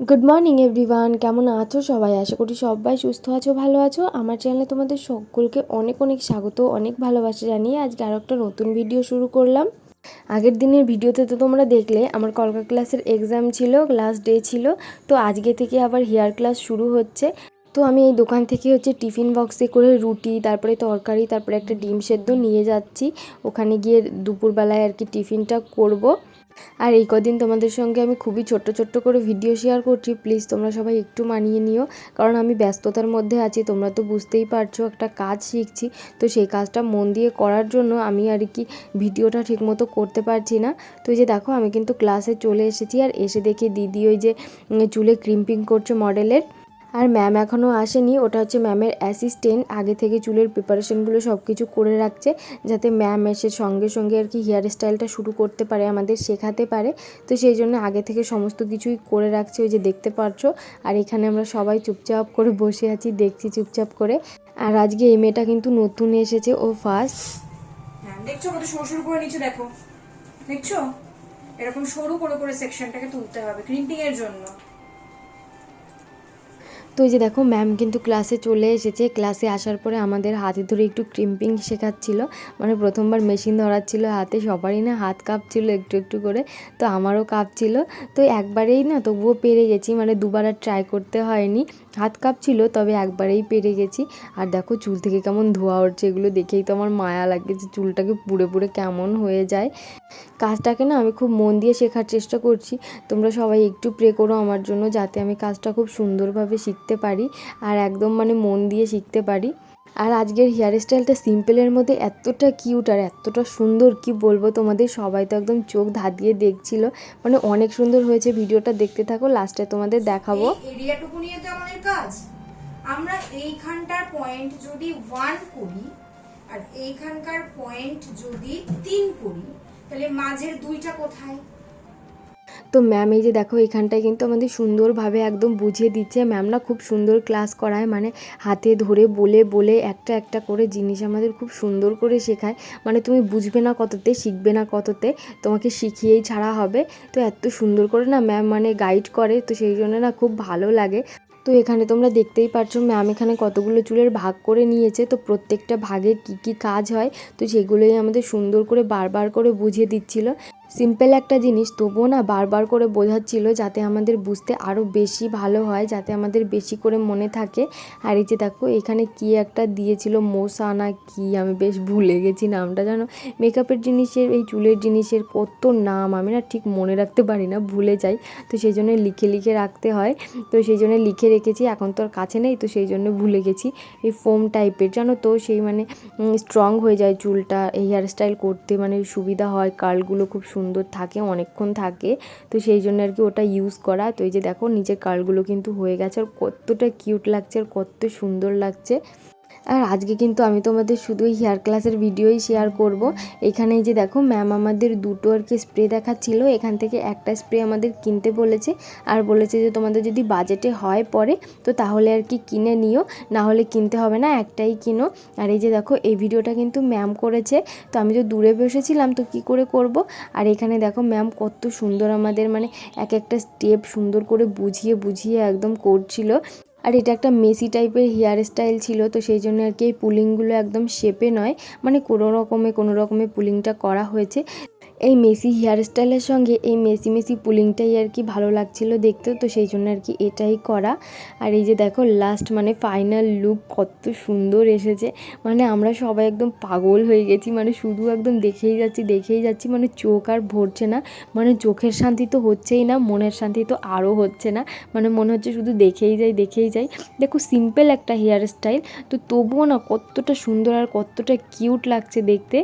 Good morning everyone কেমন আছো সবাই? আশা করি সবাই সুস্থ আছো, ভালো আছো। আমার চ্যানেলে তোমাদের সকলকে অনেক অনেক স্বাগত, অনেক ভালোবাসা জানিয়ে আজকে আরও একটা নতুন ভিডিও শুরু করলাম। আগের দিনের ভিডিওতে তো তোমরা দেখলে, আমার কলকা ক্লাসের এক্সাম ছিল লাস্ট ডে ছিল। তো আজকে থেকে আবার হেয়ার ক্লাস শুরু হচ্ছে। তো আমি এই দোকান থেকে হচ্ছে টিফিন বক্সে করে রুটি, তারপরে তরকারি, তারপরে একটা ডিম সেদ্ধ নিয়ে যাচ্ছি। ওখানে গিয়ে দুপুরবেলায় আর কি টিফিনটা করব। আর এই কদিন তোমাদের সঙ্গে আমি খুবই ছোট্ট ছোট্ট করে ভিডিও শেয়ার করছি। প্লিজ তোমরা সবাই একটু মানিয়ে নিও। কারণ আমি ব্যস্ততার মধ্যে আছি, তোমরা তো বুঝতেই পারছ একটা কাজ শিখছি। তো সেই কাজটা মন দিয়ে করার জন্য আমি আর কি ভিডিওটা ঠিকমতো করতে পারছি না। তো এই যে দেখো, আমি কিন্তু ক্লাসে চলে এসেছি। আর এসে দেখি দিদি ওই যে চুলে ক্রিম্পিং করছে মডেলের আর ম্যাম এখনও আসেনি। ওটা হচ্ছে ম্যামের অ্যাসিস্ট্যান্ট আগে থেকে চুলের প্রিপারেশনগুলো সব কিছু করে রাখছে, যাতে ম্যাম এসে সঙ্গে সঙ্গে আর কি হেয়ার স্টাইলটা শুরু করতে পারে, আমাদের শেখাতে পারে। তো সেই জন্য আগে থেকে সমস্ত কিছুই করে রাখছে ওই যে দেখতে পারছ আর এখানে আমরা সবাই চুপচাপ করে বসে আছি, দেখছি চুপচাপ করে। আর আজকে এই মেয়েটা কিন্তু নতুন এসেছে, ও ফার্স্ট দেখছ কত সরু সরু করে নিচে দেখো? দেখছ? এরকম সরু করে করে সেকশনটাকে তুলতে হবে ক্রিম্পিং এর জন্য। তো এই যে দেখো ম্যাম কিন্তু ক্লাসে চলে এসেছে। ক্লাসে আসার পরে আমাদের হাতে ধরে একটু ক্রিম্পিং শেখাচ্ছিল। মানে প্রথমবার মেশিন ধরাচ্ছিল হাতে, সবারই না হাত কাঁপছিল একটু একটু করে, তো আমারও কাঁপছিল। তো একবারেই না তবুও পেরে গেছি মানে দুবার আর ট্রাই করতে হয়নি। হাত কাঁপছিল, তবে একবারেই পেরে গেছি। আর দেখো চুল থেকে কেমন ধোয়া উঠছে, এগুলো দেখেই তো আমার মায়া লাগে যে চুলটাকে পুড়ে পুড়ে কেমন হয়ে যায়। কাজটাকে না আমি খুব মন দিয়ে শেখার চেষ্টা করছি। তোমরা সবাই একটু প্রে করো আমার জন্য, যাতে আমি কাজটা খুব সুন্দরভাবে শিখতে পারি, আর একদম মানে মন দিয়ে শিখতে পারি। আর আজকের হেয়ার স্টাইলটা সিম্পলের মধ্যে এতটা কিউট আর এতটা সুন্দর, কি বলব তোমাদের? সবাই তো একদম চোখ ধাঁধিয়ে দেখছিল। মানে অনেক সুন্দর হয়েছে ভিডিওটা, দেখতে থাকো লাস্টে তোমাদের দেখাবো। এরিয়াটুকু নিয়ে তো আমাদের কাজ। আমরা এইখানটার পয়েন্ট যদি ওয়ান করি, আর এইখানকার পয়েন্ট যদি তিন করি, তাহলে মাঝের দুইটা কোথায়? তো ম্যাম এই যে দেখো, এখানটায় কিন্তু আমাদের সুন্দরভাবে একদম বুঝিয়ে দিচ্ছে। ম্যাম না খুব সুন্দর ক্লাস করায় মানে হাতে ধরে বলে বলে একটা একটা করে জিনিস আমাদের খুব সুন্দর করে শেখায়। মানে তুমি বুঝবে না কততে, শিখবে না কততে, তোমাকে শিখিয়েই ছাড়া হবে। তো এত সুন্দর করে না ম্যাম মানে গাইড করে, তো সেই জন্য না খুব ভালো লাগে। তো এখানে তোমরা দেখতেই পারছ ম্যাম এখানে কতগুলো চুলের ভাগ করে নিয়েছে। তো প্রত্যেকটা ভাগে কি কি কাজ হয়, তো সেগুলোই আমাদের সুন্দর করে বারবার করে বুঝিয়ে দিচ্ছিল। সিম্পল একটা জিনিস, তবুও না বারবার করে বোঝাচ্ছিল যাতে আমাদের বুঝতে আরও বেশি ভালো হয়, যাতে আমাদের বেশি করে মনে থাকে। আর এই যে দেখো, এখানে কি একটা দিয়েছিল মোসা না কি আমি বেশ ভুলে গেছি নামটা, জানো? মেকআপের জিনিসের, এই চুলের জিনিসের কত নাম আমি না ঠিক মনে রাখতে পারি না, ভুলে যাই। তো সেই জন্য লিখে লিখে রাখতে হয়। তো সেই জন্য লিখে রেখেছি, এখন তো আর কাছে নেই, তো সেই জন্য ভুলে গেছি। এই ফোম টাইপের জানো তো? সেই মানে স্ট্রং হয়ে যায় চুলটা, এই হেয়ার স্টাইল করতে মানে সুবিধা হয় কার্লগুলো খুব সুন্দর থাকে, অনেকক্ষণ থাকে। তো সেই জন্য আর কি ওটা ইউজ করা। তো এই যে দেখো, নিচের কালগুলো কিন্তু হয়ে গেছে। আর কতটা কিউট লাগছে, আর কত সুন্দর লাগছে। আর আজকে কিন্তু আমি তোমাদের শুধু হেয়ার ক্লাসের ভিডিওই শেয়ার করব। এখানে যে দেখো ম্যাম আমাদের দুটো আর কি স্প্রে দেখাচ্ছিল। এখান থেকে একটা স্প্রে আমাদের কিনতে বলেছে আর বলেছে যে তোমাদের যদি বাজেটে হয় পরে, তো তাহলে আর কি কিনে নিও। না হলে কিনতে হবে না, একটাই কিনো। আর এই যে দেখো, এই ভিডিওটা কিন্তু ম্যাম করেছে। তো আমি তো দূরে বসেছিলাম, তো কি করে করব? আর এখানে দেখো ম্যাম কত সুন্দর আমাদের মানে এক একটা স্টেপ সুন্দর করে বুঝিয়ে বুঝিয়ে একদম করছিল। আর এটা একটা মেসি টাইপের হেয়ার স্টাইল ছিল, তো সেই জন্য আর কি এই পুলিংগুলো একদম শেপে নয়। মানে কোনো রকমে কোনো রকমে পুলিংটা করা হয়েছে। এই মেসি হেয়ার স্টাইলের সঙ্গে এই মেসি মেসি পুলিংটাই আর কি ভালো লাগছিল দেখতে, তো সেই জন্য আর কি এটাই করা। আর এই যে দেখো লাস্ট মানে ফাইনাল লুক কত সুন্দর এসেছে। মানে আমরা সবাই একদম পাগল হয়ে গেছি মানে শুধু একদম দেখেই যাচ্ছি দেখেই যাচ্ছি মানে চোখ আর ভরছে না। মানে চোখের শান্তি তো হচ্ছেই না, মনের শান্তি তো আরও হচ্ছে না। মানে মনে হচ্ছে শুধু দেখেই যাই দেখেই যাই। দেখো সিম্পল একটা হেয়ার স্টাইল তো তবুও না কতটা সুন্দর আর কতটা কিউট লাগছে দেখতে।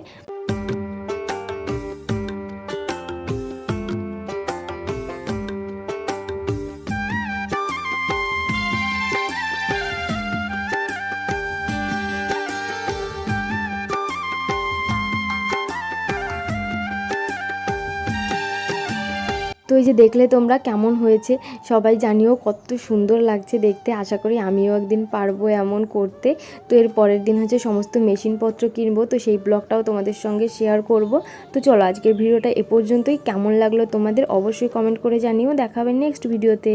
তো এই যে দেখলে তোমরা কেমন হয়েছে, সবাই জানিও কত সুন্দর লাগছে দেখতে। আশা করি আমিও একদিন পারব এমন করতে। তো এর পরের দিন হচ্ছে সমস্ত মেশিনপত্র কিনবো, তো সেই ব্লগটাও তোমাদের সঙ্গে শেয়ার করব। তো চলো আজকের ভিডিওটা এ পর্যন্তই। কেমন লাগল তোমাদের অবশ্যই কমেন্ট করে জানিও। দেখাবেন নেক্সট ভিডিওতে